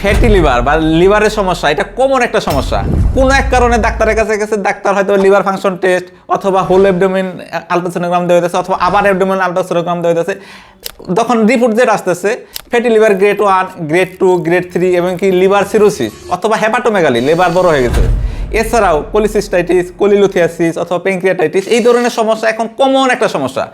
Fatty liver বা লিভারের সমস্যা, এটা কমন একটা সমস্যা। কোনো এক কারণে ডাক্তারের কাছে গেছে, ডাক্তার হয়তো লিভার ফাংশন টেস্ট অথবা হোল অ্যাবডোমিন আলট্রাসোনোগ্রাম দেওয়া হইতেছে অথবা আবার অ্যাবডোমিন আলট্রাসোনোগ্রাম দেওয়া হইতেছে। তখন রিপোর্ট যেটা আসতেছে fatty liver grade one grade two grade three এবং কি লিভার সিরোসিস অথবা হেপাটোমেগালি লিভার বড় হয়ে গেছে। এছাড়াও কোলিসিস্টাইটিস কোলিলুথিয়াসিস অথবা পেঙ্ক্রিয়াটাইটিস এই ধরনের সমস্যা এখন কমন একটা সমস্যা।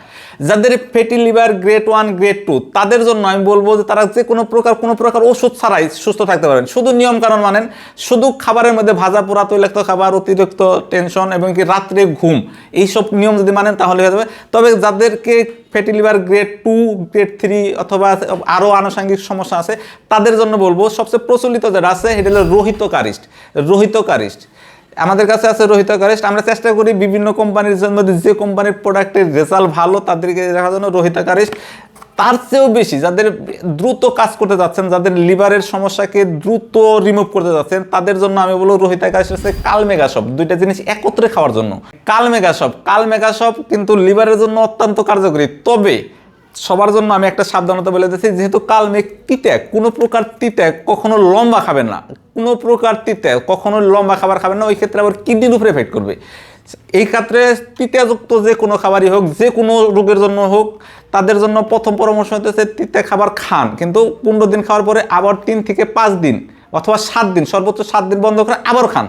যাদের fatty liver grade one grade two তাদের জন্য আমি বলব যে তারা যে কোনো প্রকার কোনো প্রকার ওষুধ ছাড়াই সুস্থ থাকতে পারেন। শুধু নিয়ম কারণ মানেন, শুধু খাবারের মধ্যে ভাজা পোড়া, তৈলাক্ত খাবার, অতিরিক্ত টেনশন এবং কি রাত্রে ঘুম, এইসব নিয়ম যদি মানেন তাহলে হয়ে যাবে। তবে যাদেরকে fatty liver grade two grade three অথবা আরও আনুষঙ্গিক সমস্যা আছে, তাদের জন্য বলব, সবচেয়ে প্রচলিত যেটা আছে, সেটা হলো রোহিত কারিস্ট রোহিত কারিস্ট আমাদের কাছে আছে রোহিত কারিস্ট আমরা চেষ্টা করি বিভিন্ন কোম্পানির জন্য, যে কোম্পানির প্রোডাক্টের রেজাল্ট ভালো তাদেরকে দেখার জন্য রোহিত কারিস্ট তার চেয়েও বেশি যাদের দ্রুত কাজ করতে যাচ্ছেন, যাদের লিভারের সমস্যাকে দ্রুত রিমুভ করতে যাচ্ছেন, তাদের জন্য আমি বলব রোহিতা কারিস্ট হচ্ছে কাল মেগাসপ দুইটা জিনিস একত্রে খাওয়ার জন্য। কাল মেগাসপ কাল মেগাসপ কিন্তু লিভারের জন্য অত্যন্ত কার্যকরী। তবে সবার জন্য আমি একটা সাবধানতা বলে দিচ্ছি, যেহেতু কাল কালমেঘ তিত্যাগ কোনো প্রকার তিত্যাগ কখনো লম্বা খাবেন না। কোনো প্রকার তিত্যাগ কখনো লম্বা খাবার খাবেন না, ওই ক্ষেত্রে আবার কিডনির উপরে এফেক্ট করবে। এই ক্ষেত্রে তিতাযুক্ত যে কোনো খাবারই হোক, যে কোনো রোগের জন্য হোক, তাদের জন্য প্রথম পরামর্শ হতেছে তিতা খাবার খান। কিন্তু পনেরো দিন খাওয়ার পরে আবার তিন থেকে পাঁচ দিন অথবা সাত দিন, সর্বোচ্চ সাত দিন বন্ধ করে আবার খান।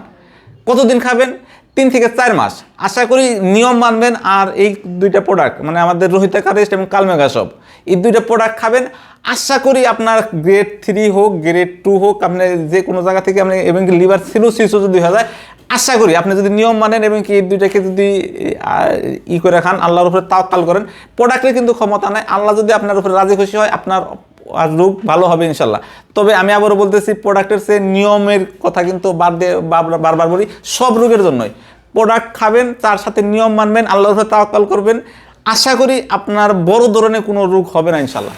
কতদিন খাবেন? তিন থেকে চার মাস। আশা করি নিয়ম মানবেন আর এই দুইটা প্রোডাক্ট মানে আমাদের রোহিতা কারেস্ট এবং কালমেগা সব, এই দুইটা প্রোডাক্ট খাবেন। আশা করি আপনার গ্রেড থ্রি হোক গ্রেড টু হোক, আপনি যে কোনো জায়গা থেকে আপনি এবং লিভার সিরোসিসও যদি হয়ে যায় আশা করি আপনি যদি নিয়ম মানেন এবং কি এই দুইটাকে যদি ই করে খান, আল্লাহর উপরে তাওয়াক্কাল করেন প্রোডাক্টের কিন্তু ক্ষমতা নাই। আল্লাহ যদি আপনার উপরে রাজি খুশি হয়, আপনার রোগ ভালো হবে ইনশাল্লাহ। তবে আমি আবারও বলতেছি প্রোডাক্টের সে নিয়মের কথা কিন্তু বাদ দিয়ে বারবার বলি, সব রোগের জন্যই। প্রোডাক্ট খাবেন, তার সাথে নিয়ম মানবেন আল্লাহ তাওয়াক্কাল করবেন। আশা করি আপনার বড় ধরনের কোনো রোগ হবে না ইনশাল্লাহ।